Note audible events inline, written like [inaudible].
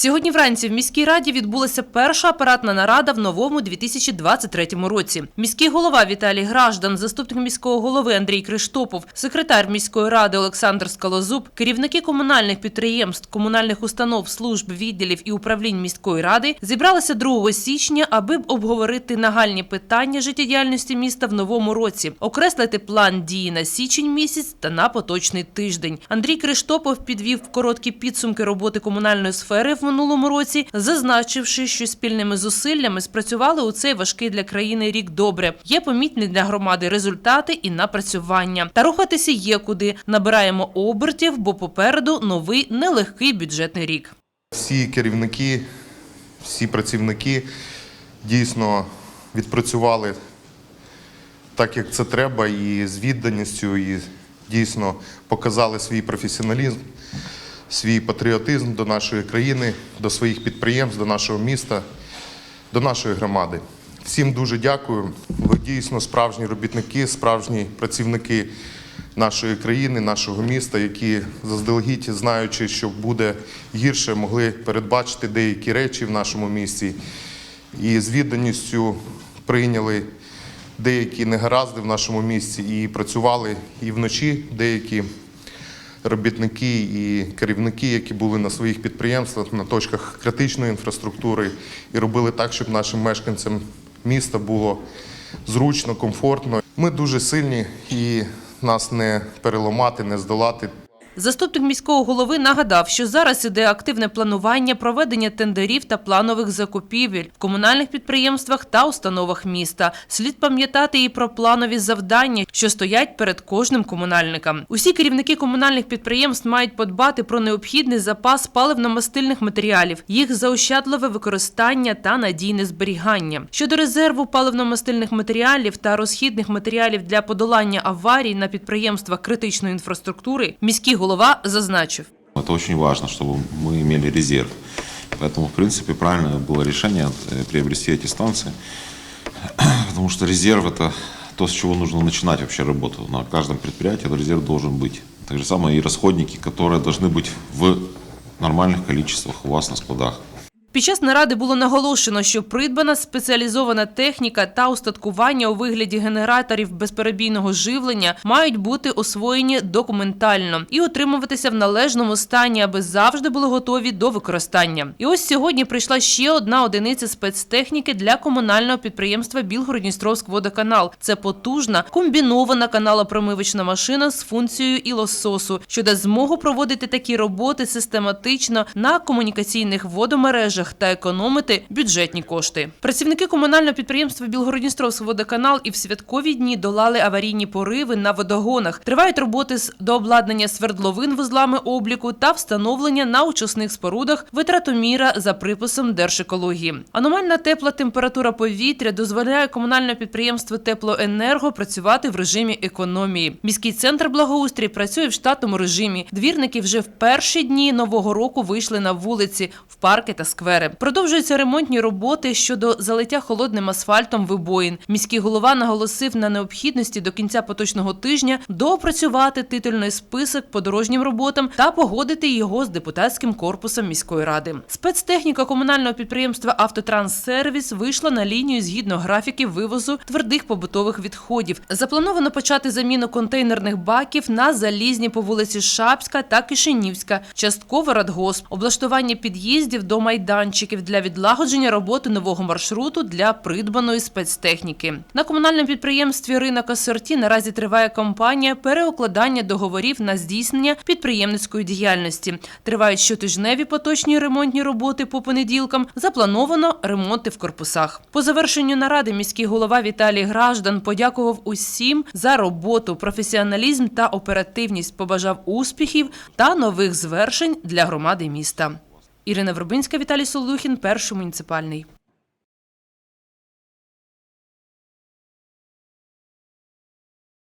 Сьогодні вранці в міській раді відбулася перша апаратна нарада в новому 2023 році. Міський голова Віталій Граждан, заступник міського голови Андрій Криштопов, секретар міської ради Олександр Скалозуб, керівники комунальних підприємств, комунальних установ, служб, відділів і управлінь міської ради зібралися 2 січня, аби обговорити нагальні питання життєдіяльності міста в новому році, окреслити план дії на січень місяць та на поточний тиждень. Андрій Криштопов підвів короткі підсумки роботи комунальної сфери в минулому році, зазначивши, що спільними зусиллями спрацювали у цей важкий для країни рік добре. Є помітні для громади результати і напрацювання. Та рухатися є куди. Набираємо обертів, бо попереду новий нелегкий бюджетний рік. Всі керівники, всі працівники дійсно відпрацювали так, як це треба, і з відданістю, і дійсно показали свій професіоналізм, свій патріотизм до нашої країни, до своїх підприємств, до нашого міста, до нашої громади. Всім дуже дякую. Ви дійсно справжні робітники, справжні працівники нашої країни, нашого міста, які заздалегідь, знаючи, що буде гірше, могли передбачити деякі речі в нашому місті і з відданістю прийняли деякі негаразди в нашому місті і працювали і вночі деякі робітники і керівники, які були на своїх підприємствах, на точках критичної інфраструктури, і робили так, щоб нашим мешканцям міста було зручно, комфортно. Ми дуже сильні і нас не переламати, не здолати. Заступник міського голови нагадав, що зараз іде активне планування проведення тендерів та планових закупівель в комунальних підприємствах та установах міста. Слід пам'ятати і про планові завдання, що стоять перед кожним комунальником. Усі керівники комунальних підприємств мають подбати про необхідний запас паливно-мастильних матеріалів, їх заощадливе використання та надійне зберігання. Щодо резерву паливно-мастильних матеріалів та розхідних матеріалів для подолання аварій на підприємствах критичної інфраструктури, міський голова зазначив. Это очень важно, чтобы мы имели резерв. Поэтому, в принципе, правильное было решение э, приобрести эти станции, [clears throat] потому что резерв – это то, с чего нужно начинать вообще работу. На каждом предприятии резерв должен быть. Так же самое и расходники, которые должны быть в нормальных количествах у вас на складах. Під час наради було наголошено, що придбана спеціалізована техніка та устаткування у вигляді генераторів безперебійного живлення мають бути освоєні документально і отримуватися в належному стані, аби завжди були готові до використання. І ось сьогодні прийшла ще одна одиниця спецтехніки для комунального підприємства Білгород-Дністровськ-Водоканал. Це потужна комбінована каналопромивочна машина з функцією ілососу, що дасть змогу проводити такі роботи систематично на комунікаційних водомережах та економити бюджетні кошти. Працівники комунального підприємства Білгород-Дністровськ-Водоканал і в святкові дні долали аварійні пориви на водогонах. Тривають роботи з дообладнання свердловин вузлами обліку та встановлення на очисних спорудах витратоміра за приписом Держекології. Аномальна тепла температура повітря дозволяє комунальному підприємству Теплоенерго працювати в режимі економії. Міський центр благоустрій працює в штатному режимі. Двірники вже в перші дні нового року вийшли на вулиці, в парки та сквери. Продовжуються ремонтні роботи щодо залиття холодним асфальтом вибоїн. Міський голова наголосив на необхідності до кінця поточного тижня доопрацювати титульний список по дорожнім роботам та погодити його з депутатським корпусом міської ради. Спецтехніка комунального підприємства Автотранссервіс вийшла на лінію згідно графіків вивозу твердих побутових відходів. Заплановано почати заміну контейнерних баків на залізні по вулиці Шапська та Кишинівська, частково радгосп, облаштування під'їздів до майданчиків для відлагодження роботи нового маршруту для придбаної спецтехніки. На комунальному підприємстві Ринок Асорті наразі триває кампанія переукладання договорів на здійснення підприємницької діяльності. Тривають щотижневі поточні ремонтні роботи по понеділкам. Заплановано ремонти в корпусах. По завершенню наради міський голова Віталій Граждан подякував усім за роботу, професіоналізм та оперативність. Побажав успіхів та нових звершень для громади міста. Ірина Вербинська, Віталій Солухін перший муніципальний.